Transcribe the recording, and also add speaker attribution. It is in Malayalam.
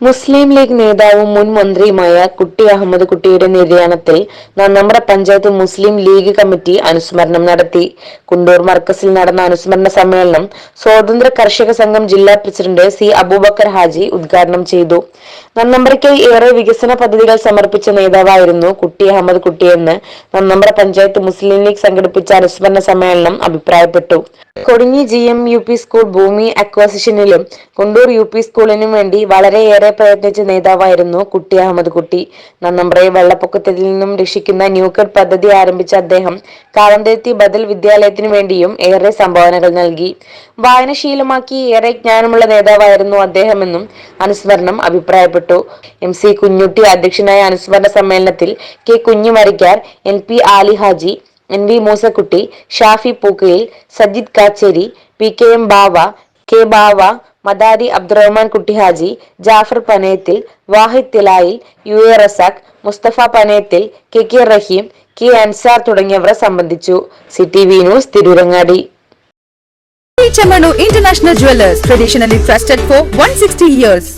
Speaker 1: മുസ്ലിം ലീഗ് നേതാവും മുൻ മന്ത്രിയുമായ കുട്ടി അഹമ്മദ് കുട്ടിയുടെ നിര്യാണത്തിൽ നന്നമ്പ്ര പഞ്ചായത്ത് മുസ്ലിം ലീഗ് കമ്മിറ്റി അനുസ്മരണം നടത്തി. കുണ്ടൂർ മർക്കസിൽ നടന്ന അനുസ്മരണ സമ്മേളനം സ്വാതന്ത്ര്യ കർഷക സംഘം ജില്ലാ പ്രസിഡന്റ് സി അബൂബക്കർ ഹാജി ഉദ്ഘാടനം ചെയ്തു. നന്നമ്പ്രയ്ക്കായി ഏറെ വികസന പദ്ധതികൾ സമർപ്പിച്ച നേതാവായിരുന്നു കുട്ടി അഹമ്മദ് കുട്ടിയെന്ന് നന്നമ്പ്ര പഞ്ചായത്ത് മുസ്ലിം ലീഗ് സംഘടിപ്പിച്ച അനുസ്മരണ സമ്മേളനം അഭിപ്രായപ്പെട്ടു. കൊടുങ്ങി G M U P school ഭൂമി അക്വസിഷനിലും കുണ്ടൂർ യു പി സ്കൂളിനും വേണ്ടി വളരെയേറെ പ്രയത്നിച്ച നേതാവായിരുന്നു കുട്ടി അഹമ്മദ് കുട്ടി. നന്നമ്പ്രയെ വെള്ളപ്പൊക്കത്തിൽ നിന്നും രക്ഷിക്കുന്ന ന്യൂക്ലിയർ പദ്ധതി ആരംഭിച്ച അദ്ദേഹം കാലന്തെത്തി ബദൽ വിദ്യാലയത്തിനു വേണ്ടിയും ഏറെ സംഭാവനകൾ നൽകി. വായനശീലമാക്കി ഏറെ ജ്ഞാനമുള്ള നേതാവായിരുന്നു അദ്ദേഹമെന്നും അനുസ്മരണം അഭിപ്രായപ്പെട്ടു. എം സി കുഞ്ഞുട്ടി അധ്യക്ഷനായ അനുസ്മരണ സമ്മേളനത്തിൽ K Kunhimarakkar N P Ali Haji N V Moosakutty Shafi Pookayil Sajith Kacheri P K M Bava K Bava Madari Abdurahman Kutty Haji Jafar Panayathil Wahid Thilayil U A Razak Mustafa Panayathil K K Rahim K Ansar തുടങ്ങിയവർ സംബന്ധിച്ചു C T V news Tirurangadi
Speaker 2: Chamanu International Jewelers, traditionally trusted for 160 years.